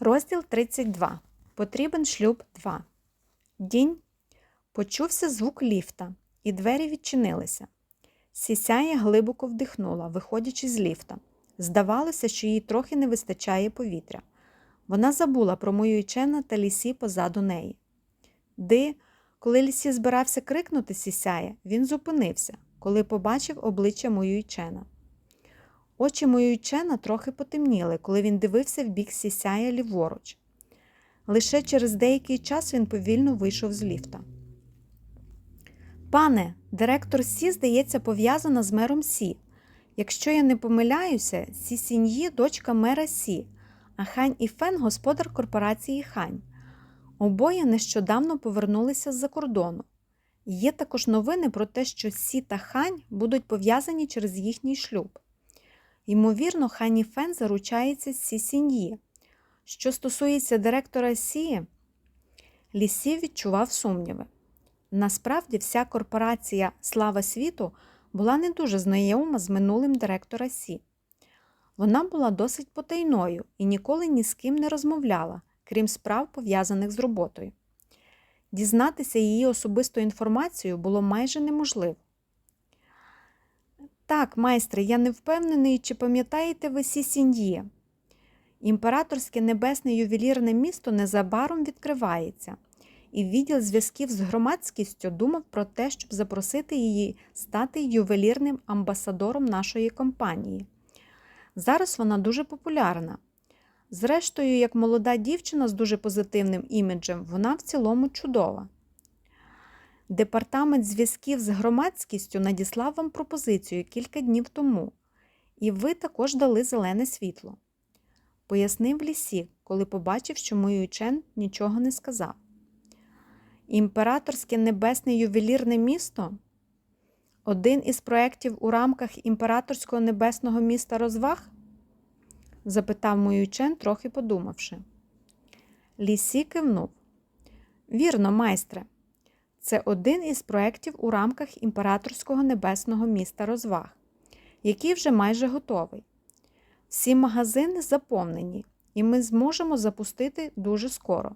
Розділ 32. Потрібен шлюб 2. Дінь. Почувся звук ліфта, і двері відчинилися. Сісяя глибоко вдихнула, виходячи з ліфта. Здавалося, що їй трохи не вистачає повітря. Вона забула про мою Ічена та лісі позаду неї. Ди, коли лісі збирався крикнути сісяє, він зупинився, коли побачив обличчя мою Ічена. Очі Моюйчена трохи потемніли, коли він дивився в бік сісяя ліворуч. Лише через деякий час він повільно вийшов з ліфта. Пане, директор Сі, здається, пов'язана з мером Сі. Якщо я не помиляюся, Сі Сіньї дочка мера Сі, а Хань і Фен господар корпорації Хань. Обоє нещодавно повернулися з-за кордону. Є також новини про те, що Сі та Хань будуть пов'язані через їхній шлюб. Ймовірно, Хані Фен заручається Сі Сіньї. Що стосується директора Сі, Лісі відчував сумніви. Насправді, вся корпорація Слава світу була не дуже знайома з минулим директора Сі. Вона була досить потайною і ніколи ні з ким не розмовляла, крім справ, пов'язаних з роботою. Дізнатися її особисту інформацію було майже неможливо. Так, майстре, я не впевнений, чи пам'ятаєте ви Сі Сіньє. Імператорське небесне ювелірне місто незабаром відкривається, і відділ зв'язків з громадськістю думав про те, щоб запросити її стати ювелірним амбасадором нашої компанії. Зараз вона дуже популярна. Зрештою, як молода дівчина з дуже позитивним іміджем, вона в цілому чудова. Департамент зв'язків з громадськістю надіслав вам пропозицію кілька днів тому, і ви також дали зелене світло. Пояснив лісі, коли побачив, що мій учен нічого не сказав. Імператорське небесне ювелірне місто один із проєктів у рамках імператорського небесного міста розваг? запитав мій учен, трохи подумавши. Лісі кивнув. Вірно, майстре. Це один із проєктів у рамках імператорського небесного міста розваг, який вже майже готовий. Всі магазини заповнені, і ми зможемо запустити дуже скоро.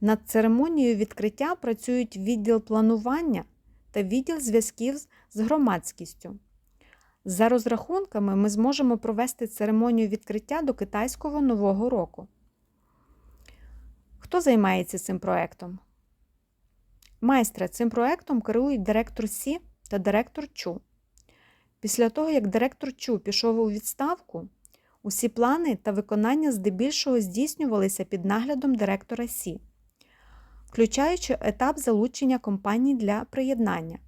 Над церемонією відкриття працюють відділ планування та відділ зв'язків з громадськістю. За розрахунками, ми зможемо провести церемонію відкриття до китайського Нового року. Хто займається цим проектом? Майстре, цим проектом керують директор Сі та директор Чу. Після того, як директор Чу пішов у відставку, усі плани та виконання здебільшого здійснювалися під наглядом директора Сі, включаючи етап залучення компаній для приєднання.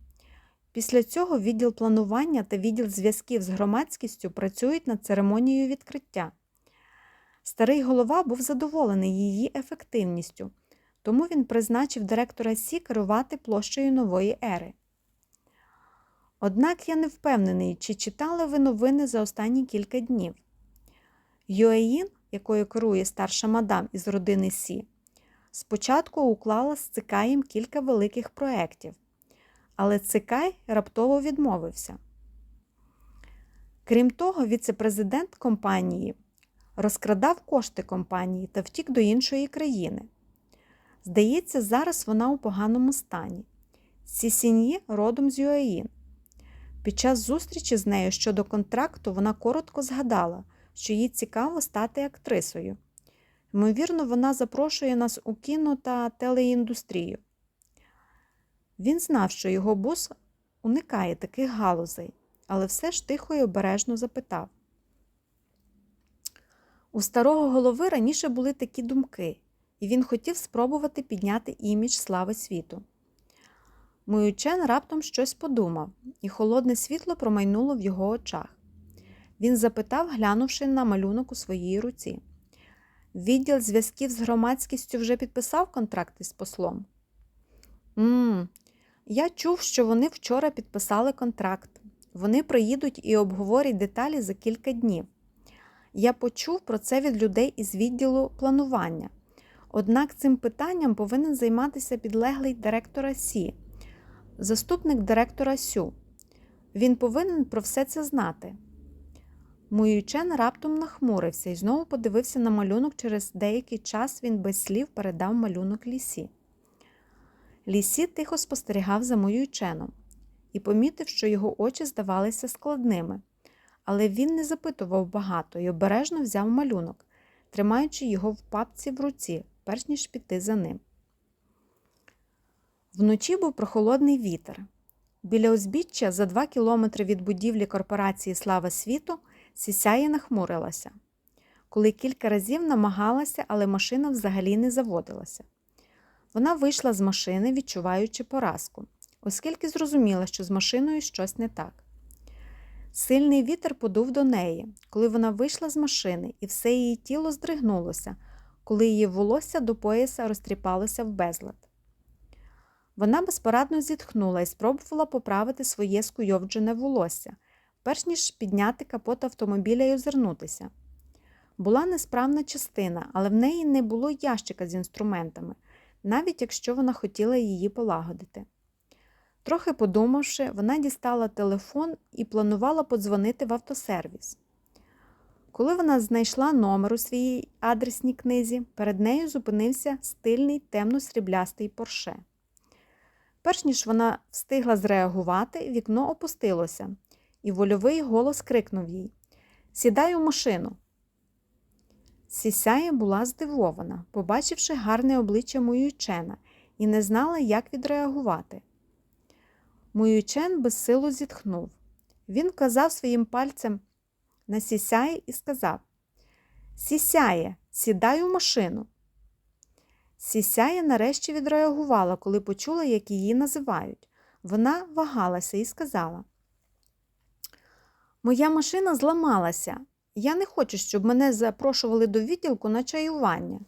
Після цього відділ планування та відділ зв'язків з громадськістю працюють над церемонією відкриття. Старий голова був задоволений її ефективністю тому він призначив директора Сі керувати площею нової ери. Однак я не впевнений, чи читали ви новини за останні кілька днів. Юеїн, якою керує старша мадам із родини Сі, спочатку уклала з Цикаєм кілька великих проєктів, але Цикай раптово відмовився. Крім того, віце-президент компанії розкрадав кошти компанії та втік до іншої країни. Здається, зараз вона у поганому стані. Сісіньї родом з Юаїн. Під час зустрічі з нею щодо контракту вона коротко згадала, що їй цікаво стати актрисою. Ймовірно, вона запрошує нас у кіно та телеіндустрію. Він знав, що його бос уникає таких галузей, але все ж тихо і обережно запитав. У старого голови раніше були такі думки і він хотів спробувати підняти імідж слави світу. Мій учен раптом щось подумав, і холодне світло промайнуло в його очах. Він запитав, глянувши на малюнок у своїй руці. Відділ зв'язків з громадськістю вже підписав контракт із послом? Ммм, я чув, що вони вчора підписали контракт. Вони приїдуть і обговорять деталі за кілька днів. Я почув про це від людей із відділу планування. Однак цим питанням повинен займатися підлеглий директора Сі, заступник директора Сю. Він повинен про все це знати. Муючен раптом нахмурився і знову подивився на малюнок. Через деякий час він без слів передав малюнок лісі. Лісі тихо спостерігав за Муюченом і помітив, що його очі здавалися складними, але він не запитував багато і обережно взяв малюнок, тримаючи його в папці в руці, перш ніж піти за ним. Вночі був прохолодний вітер. Біля узбіччя за два кілометри від будівлі корпорації Слава світу сісяє нахмурилася, коли кілька разів намагалася, але машина взагалі не заводилася. Вона вийшла з машини, відчуваючи поразку, оскільки зрозуміла, що з машиною щось не так. Сильний вітер подув до неї, коли вона вийшла з машини, і все її тіло здригнулося, коли її волосся до пояса розтріпалося в безлад. Вона безпорадно зітхнула і спробувала поправити своє скуйовджене волосся, перш ніж підняти капот автомобіля і озирнутися. Була несправна частина, але в неї не було ящика з інструментами, навіть якщо вона хотіла її полагодити. Трохи подумавши, вона дістала телефон і планувала подзвонити в автосервіс. Коли вона знайшла номер у своїй адресній книзі, перед нею зупинився стильний темно-сріблястий порше. Перш ніж вона встигла зреагувати, вікно опустилося, і вольовий голос крикнув їй Сідай у машину. Сісяя була здивована, побачивши гарне обличчя Муючена, і не знала, як відреагувати. Муючен безсилу зітхнув. Він казав своїм пальцем на сісяє і сказав Сісяє, сідай у машину. Сісяя нарешті відреагувала, коли почула, як її називають. Вона вагалася і сказала: Моя машина зламалася. Я не хочу, щоб мене запрошували до відділку на чаювання.